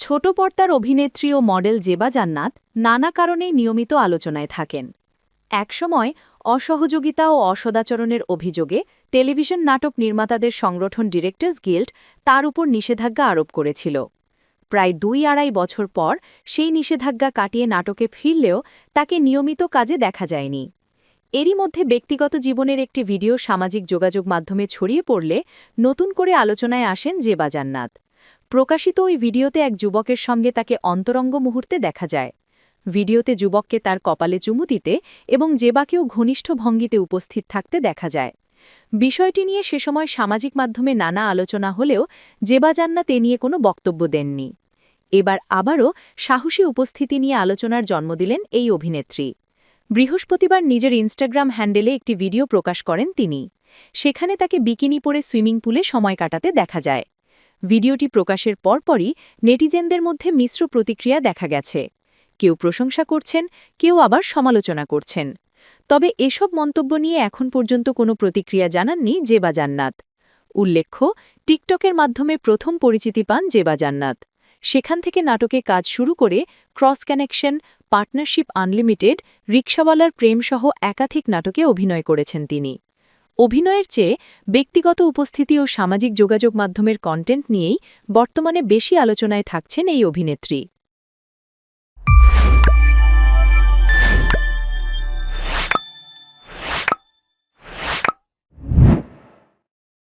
ছোট পর্দার অভিনেত্রী ও মডেল জেবা জান্নাত নানা কারণেই নিয়মিত আলোচনায় থাকেন। একসময় অসহযোগিতা ও অসদাচরণের অভিযোগে টেলিভিশন নাটক নির্মাতাদের সংগঠন ডিরেক্টর্স গিল্ড তার উপর নিষেধাজ্ঞা আরোপ করেছিল। প্রায় দুই আড়াই বছর পর সেই নিষেধাজ্ঞা কাটিয়ে নাটকে ফিরলেও তাকে নিয়মিত কাজে দেখা যায়নি। এরই মধ্যে ব্যক্তিগত জীবনের একটি ভিডিও সামাজিক যোগাযোগ মাধ্যমে ছড়িয়ে পড়লে নতুন করে আলোচনায় আসেন জেবা জান্নাত। প্রকাশিত ওই ভিডিওতে এক যুবকের সঙ্গে তাকে অন্তরঙ্গ মুহূর্তে দেখা যায়। ভিডিওতে যুবককে তার কপালে চুমু দিতে এবং জেবাকেও ঘনিষ্ঠ ভঙ্গিতে উপস্থিত থাকতে দেখা যায়। বিষয়টি নিয়ে সে সময় সামাজিক মাধ্যমে নানা আলোচনা হলেও জেবা জান্নাত এ নিয়ে কোনো বক্তব্য দেননি। এবার আবারও সাহসী উপস্থিতি নিয়ে আলোচনার জন্ম দিলেন এই অভিনেত্রী। বৃহস্পতিবার নিজের ইনস্টাগ্রাম হ্যান্ডেলে একটি ভিডিও প্রকাশ করেন তিনি। সেখানে তাকে বিকিনি পরে সুইমিং পুলে সময় কাটাতে দেখা যায়। ভিডিওটি প্রকাশের পরপরই নেটিজেনদের মধ্যে মিশ্র প্রতিক্রিয়া দেখা গেছে। কেউ প্রশংসা করছেন, কেউ আবার সমালোচনা করছেন। তবে এসব মন্তব্য নিয়ে এখন পর্যন্ত কোনো প্রতিক্রিয়া জানাননি জেবা জান্নাত। উল্লেখ্য, টিকটকের মাধ্যমে প্রথম পরিচিতি পান জেবা জান্নাত। সেখান থেকে নাটকে কাজ শুরু করে ক্রস কানেকশন, পার্টনারশিপ আনলিমিটেড, রিক্সাওয়ালার প্রেমসহ একাধিক নাটকে অভিনয় করেছেন তিনি। অভিনয়ের চেয়ে ব্যক্তিগত উপস্থিতি ও সামাজিক যোগাযোগ মাধ্যমের কন্টেন্ট নিয়েই বর্তমানে বেশি আলোচনায় থাকছেন এই অভিনেত্রী।